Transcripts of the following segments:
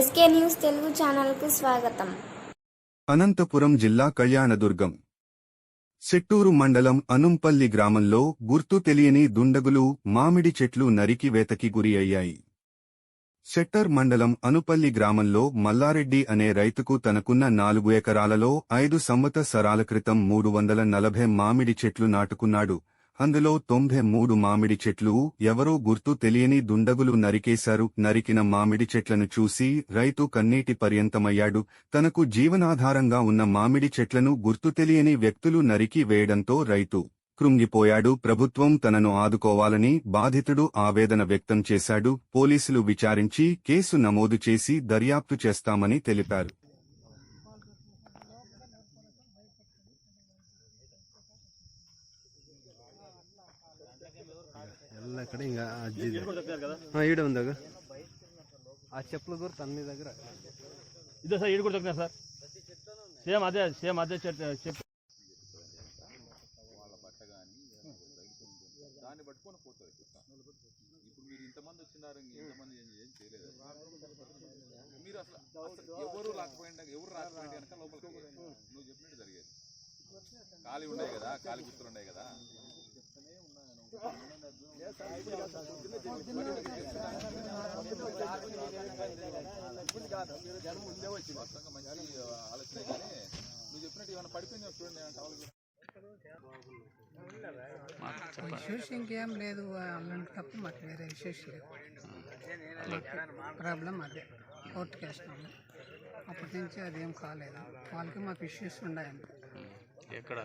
SK news Telugu ఛానల్కు స్వాగతం. అనంతపురం జిల్లా కళ్యాణదుర్గం. సెట్టూరు మండలం అనుంపల్లి గ్రామంలో గుర్తు తెలియని దుండగులు మామిడి చెట్లు నరికి వేతకి గురి అయ్యాయి. సెట్టర్ మండలం అనుపల్లి గ్రామంలో మల్లారెడ్డి అనే రైతుకు తనకున్న నాలుగు ఎకరాలలో ఐదు సంవత్సరాల క్రితం మూడు వందల నలభై మామిడి చెట్లు నాటుకున్నాడు. అందులో తొంభై మూడు మామిడి చెట్లు ఎవరో గుర్తు తెలియని దుండగులు నరికేశారు. నరికిన మామిడి చెట్లను చూసి రైతు కన్నీటి పర్యంతమయ్యాడు. తనకు జీవనాధారంగా ఉన్న మామిడి చెట్లను గుర్తు తెలియని వ్యక్తులు నరికి వేయడంతో రైతు కృంగిపోయాడు. ప్రభుత్వం తనను ఆదుకోవాలని బాధితుడు ఆవేదన వ్యక్తం చేశాడు. పోలీసులు విచారించి కేసు నమోదు చేసి దర్యాప్తు చేస్తామని తెలిపారు. ಎಲ್ಲ ಕಡೆ ಹಿಂಗ ಅಜ್ಜಿ ಇದೆ. ಹಾ ಈಡ ಒಂದಾಗ ఆ చెప్పుల గుర్తు అన్ని దగ్గర ఇదే సార్ ఈడు కూడా దొరికినా సార్ సేమ్ అదే సేమ్ అదే చెట్టు చెప్పు దాన్ని పట్టుకొని పోతుంది ఇప్పుడు మీరు ఇంతమంది వచ్చినారు ఇంతమంది ఏం ఏం చేయలేదు మీరు అసలు అసలు ఎవరు రాకపోయిండ ఎవరు రాకపోయింది కనుక లోపలికి నువ్వు చెప్పినట్టు జరిగేది ఖాళీ ఉన్నాయి కదా ఖాళీ గుర్తులు ఉన్నాయి కదా? మంచి ఆలోచనే కానీ నువ్వు చెప్పినట్టు ఏమైనా పడిపోయింది చూడండి విశేషం ఇంకేం లేదు అలాంటి తప్ప మాకు వేరే విశేషం లేదు. ప్రాబ్లం అదే కోర్టుకి వేసినాము. అప్పటి నుంచి అదేం కాలేదు. వాళ్ళకి మాకు ఇష్యూస్ ఉన్నాయంట. ఎక్కడ?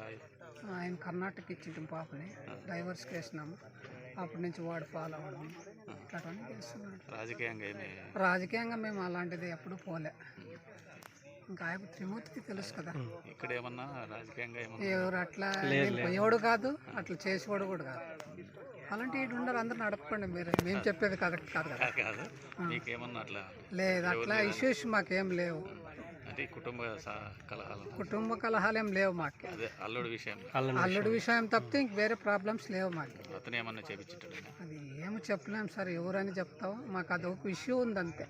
ఆయన కర్ణాటక ఇచ్చిన పాపని. డైవర్స్కి వేసినాము అప్పటి నుంచి వాడు ఫాలో అవ్వడం. ఇట్లాంటివన్నీ చేస్తున్నాడు. రాజకీయంగా ఏమి? రాజకీయంగా మేము అలాంటిది ఎప్పుడు పోలే. ఇంకా ఆయన త్రిమూర్తికి తెలుసు కదా. ఇక్కడ ఏమన్నా రాజకీయంగా ఏమన్నా? ఎవరు అట్లా పోయేవాడు కాదు అట్లా చేసేవాడు కూడా కాదు. అలాంటి ఇటు ఉండరు అందరు నడపండి మీరు. మేము చెప్పేది కరెక్ట్ కాదు కదా. కాదు మీకేమన్నా అట్లా? లేదు అట్లా ఇష్యూస్ మాకేం లేవు. అంటే కుటుంబ కలహాలు కుటుంబ కలహాలు ఏం లేవు మాకు. అదే అల్లుడి విషయం. అల్లుడి విషయం. తప్పితే ఇంక వేరే ప్రాబ్లమ్స్ లేవు మాకు. అతను ఏమన్నా చేపించుంటాడు? అది ఏమి చెప్పలేము సార్ ఎవరని చెప్తావు? మాకు అదొక ఇష్యూ ఉంది అంతే